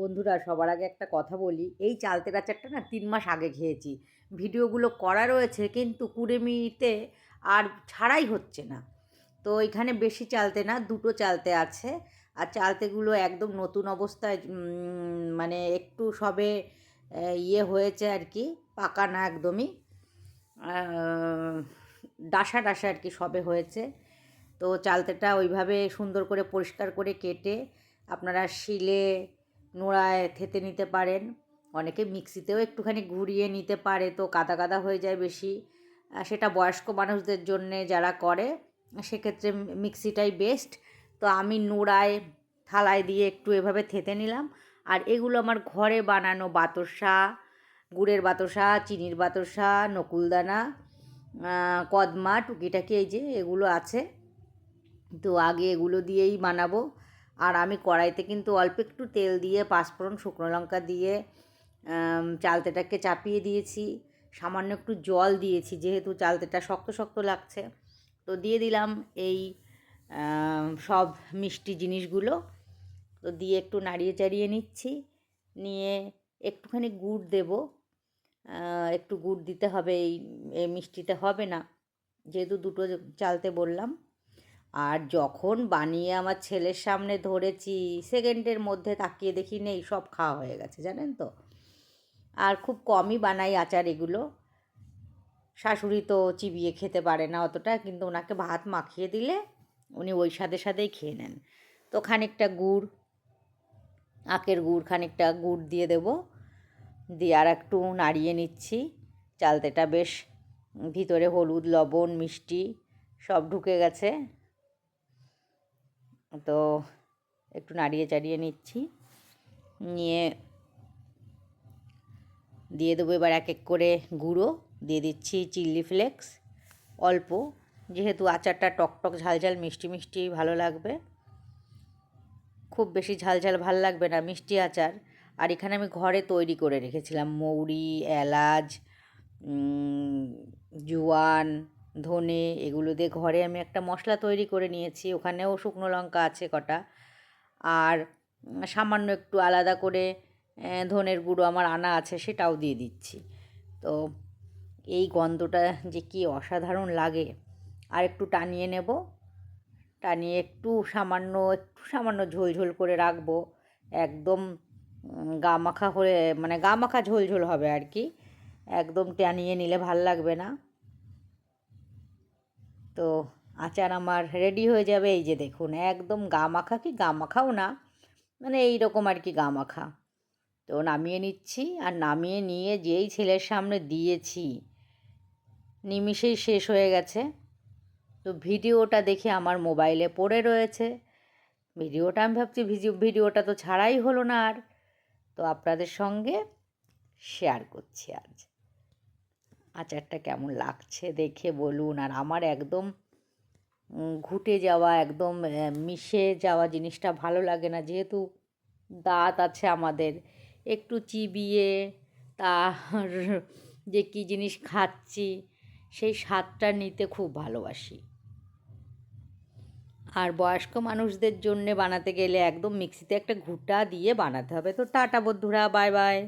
বন্ধুরা, সবার আগে একটা কথা বলি। এই চালতে আচারটা না তিন মাস আগে খেয়েছি। ভিডিওগুলো করা রয়েছে কিন্তু কুড়েমিতে আর ছাড়াই হচ্ছে না। তো এখানে বেশি চালতে না, দুটো চালতে আছে। আর চালতেগুলো একদম নতুন অবস্থায় মানে একটু সবে ইয়ে হয়েছে আর কি, পাকা না একদমই। ডাসা ডাসা আর কি সবে হয়েছে। তো চালতেটা ওইভাবে সুন্দর করে পরিষ্কার করে কেটে আপনারা শিলে নোড়ায় থেতে নিতে পারেন। অনেকে মিক্সিতেও একটুখানি ঘুরিয়ে নিতে পারে, তো কাদা কাদা হয়ে যায় বেশি। সেটা বয়স্ক মানুষদের জন্যে যারা করে, সেক্ষেত্রে মিক্সিটাই বেস্ট তো আমি নোড়ায় থালায় দিয়ে একটু এভাবে থেতে নিলাম। আর এগুলো আমার ঘরে বানানো বাতাসা গুড়ের বাতাসা চিনির বাতাসা নকুলদানা কদমা, টুকিটাকি, এই যে এগুলো আছে। তো আগে এগুলো দিয়েই বানাবো। আর আমি কড়াইতে কিন্তু অল্প একটু তেল দিয়ে পাঁচফোড়ন শুকনো লঙ্কা দিয়ে চালতেটাকে চাপিয়ে দিয়েছি। সামান্য একটু জল দিয়েছি যেহেতু চালতেটা শক্ত শক্ত লাগছে। তো দিয়ে দিলাম এই সব মিষ্টি জিনিসগুলো। তো দিয়ে একটু নাড়িয়ে চাড়িয়ে নিচ্ছি। নিয়ে একটুখানি গুড় দেব। একটু গুড় দিতে হবে এই মিষ্টিতে হবে না। যেহেতু দুটো চালতে বললাম। আর যখন বানিয়ে আমার ছেলের সামনে ধরেছি সেকেন্ডের মধ্যে তাকিয়ে দেখি, নেই, সব খাওয়া হয়ে গেছে। জানেন তো? আর খুব কমই বানাই আচার এগুলো। শাশুড়ি তো চিবিয়ে খেতে পারে না অতটা, কিন্তু ওনাকে ভাত মাখিয়ে দিলে উনি ওই সাথে সাথেই খেয়ে নেন। তো খানিকটা গুড়, আখের গুড় খানিকটা গুড় দিয়ে দেব। দিয়ে আর একটু নাড়িয়ে নিচ্ছি। চালতেটা বেশ ভিতরে হলুদ, লবণ, মিষ্টি সব ঢুকে গেছে। তো একটু নাড়িয়ে চাড়িয়ে নিচ্ছি। নিয়ে দিয়ে দেবো এবার এক এক করে গুঁড়ো। দিয়ে দিচ্ছি চিলি ফ্লেক্স। অল্প। যেহেতু আচারটা টকটক ঝালঝাল মিষ্টি মিষ্টি ভালো লাগবে। খুব বেশি ঝালঝাল ভালো লাগবে না, মিষ্টি আচার। আর এখানে আমি ঘরে তৈরি করে রেখেছিলাম। মৌরি, এলাচ জোয়ান ধনে এগুলো দিয়ে ঘরে আমি একটা মশলা তৈরি করে নিয়েছি। ওখানেও শুকনো লঙ্কা আছে কটা। আর সামান্য একটু আলাদা করে ধনের গুঁড়ো আমার আনা আছে সেটাও দিয়ে দিচ্ছি। তো এই গন্ধটা যে কি অসাধারণ লাগে। আর একটু টানিয়ে নেব। টানিয়ে একটু সামান্য একটু সামান্য ঝোল ঝোল করে রাখব। একদম গা মাখা হয়ে মানে গা মাখা ঝোল ঝোল হবে আর কি। একদম টানিয়ে নিলে ভালো লাগবে না। তো আচার আমার রেডি হয়ে যাবে। এই যে দেখুন, একদম গা মাখা কি? গা মাখাও না। মানে এই রকম আর কি গা মাখা। তো নামিয়ে নিচ্ছি আর নামিয়ে নিয়ে যেই ছেলের সামনে দিয়েছি, নিমিষেই শেষ হয়ে গেছে। তো ভিডিওটা দেখে আমার মোবাইলে পড়ে রয়েছে। ভিডিওটা আমি ভাবছি ভিডিও ভিডিওটা তো ছাড়াই হলো না আর। তো আপনাদের সঙ্গে শেয়ার করছি আজ। আচারটা কেমন লাগছে দেখে বলুন। আর আমার একদম ঘুটে যাওয়া, একদম মিশে যাওয়া জিনিসটা ভালো লাগে না। যেহেতু দাঁত আছে আমাদের, একটু চিবিয়ে তার যে কী জিনিস খাচ্ছি, সেই স্বাদটা নিতে খুব ভালোবাসি। আর বয়স্ক মানুষদের জন্যে বানাতে গেলে একদম মিক্সিতে একটা ঘুটা দিয়ে বানাতে হবে। তো টাটা বন্ধুরা, বাই বাই।